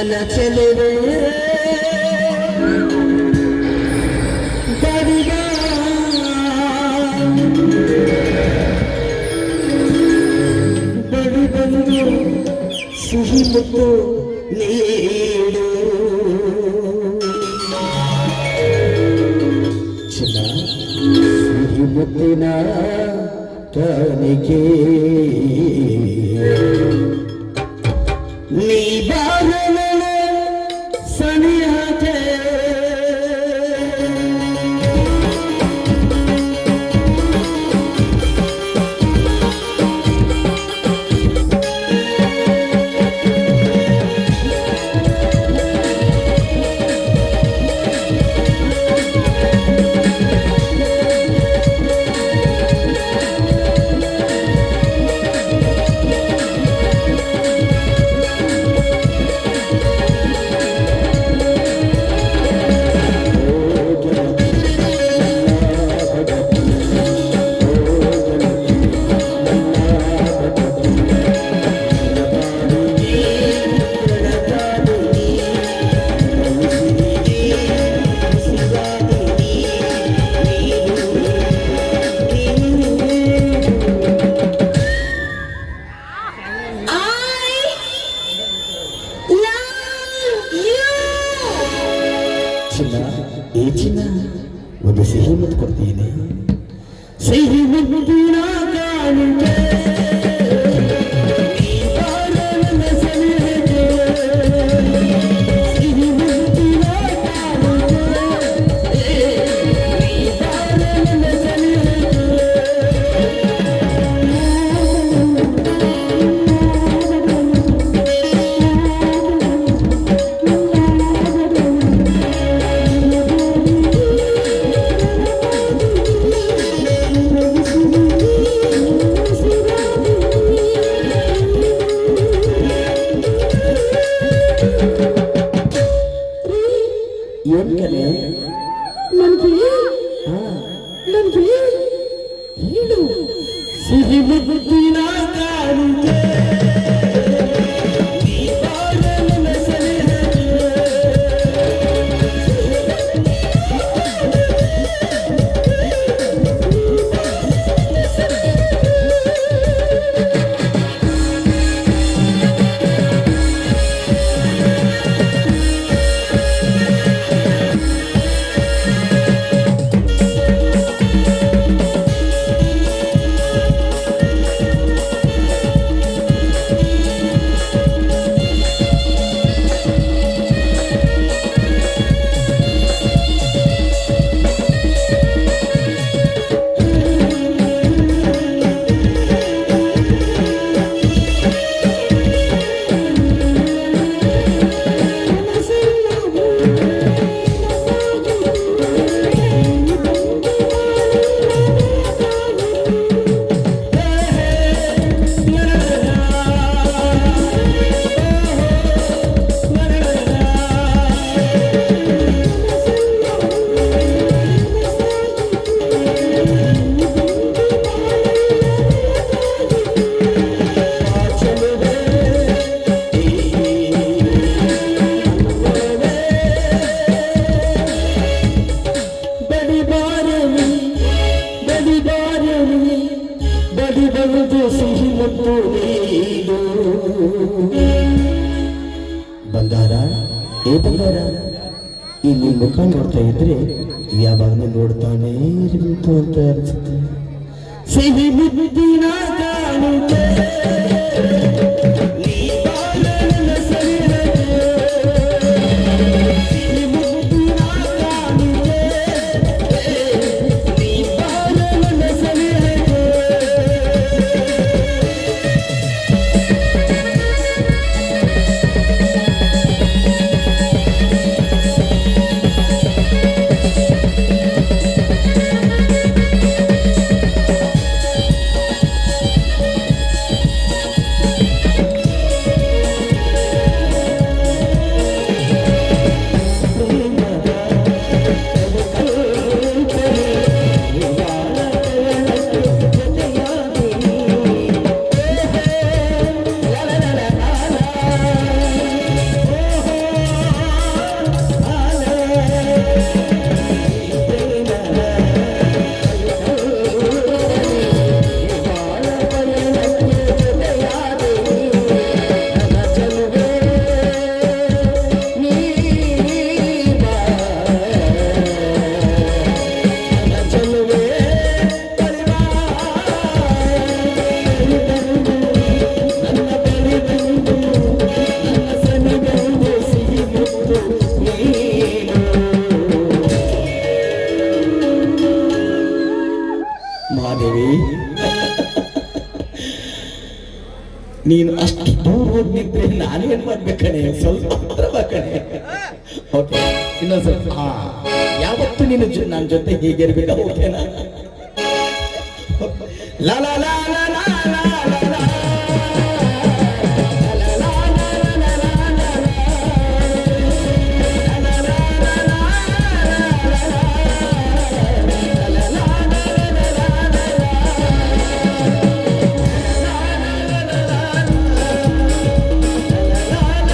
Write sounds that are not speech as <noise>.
ನನ್ನ ಚೆಲುವೆ. ಬಡಿಗ ಬಡಿ ಬಂದು ಸಿಹಿ ಮುತ್ತು ನೀಡು. Sunny ಚಿನ್ನ ಈ ಚಿನ್ನ ಒಂದು ಸಿಹಿ ಮುತ್ತು ಕೊಡ್ತೀನಿ. ಸಿಹಿ ಮುತ್ತಿನ ಕಾಣಿಕೆ ಏನ್ ನನಗೆ ನನಗೆ ಹೇಳು. ಸಿಹಿ ಮುತ್ತಿನ ಕಾಣಿಕೆ ಬಾರಲಿ ಬಡಿ ಬಂದು ಸಿಹಿ ಮತ್ತು ಬಂಗಾರ, ಏ ಬಂಗಾರ ನಿನ್ ಮುಖ ನೋಡ್ತಾ ಇದ್ರೆ ಯಾವಾಗಲೂ ನೋಡ್ತಾನೆ ಇರಬೇಕು ಅಂತ ಅನ್ಸುತ್ತೆ. ಸಿಹಿ ಮುತ್ತಿನ ಕಾಣಿಕೆ ನೀನು ಅಷ್ಟು ದೂರ ಹೋಗಿ ನಿಂತ್ರೆ ನಾನೇನ್ ಮಾಡ್ಬೇಕಣೆ ಸ್ವಲ್ಪ ಹತ್ರ ಬಾ ಕಣೆ. ಓಕೆ ಇನ್ನೊಂದ್ ಸ್ವಲ್ಪ. ಹಾ ಯಾವತ್ತು ನೀನು ನನ್ನ ಜೊತೆ ಹೀಗಿರ್ಬೇಕ? ಓಕೆನಾ <laughs> ಲಾಲಾ ಲಾ ಲಾ ಲಾ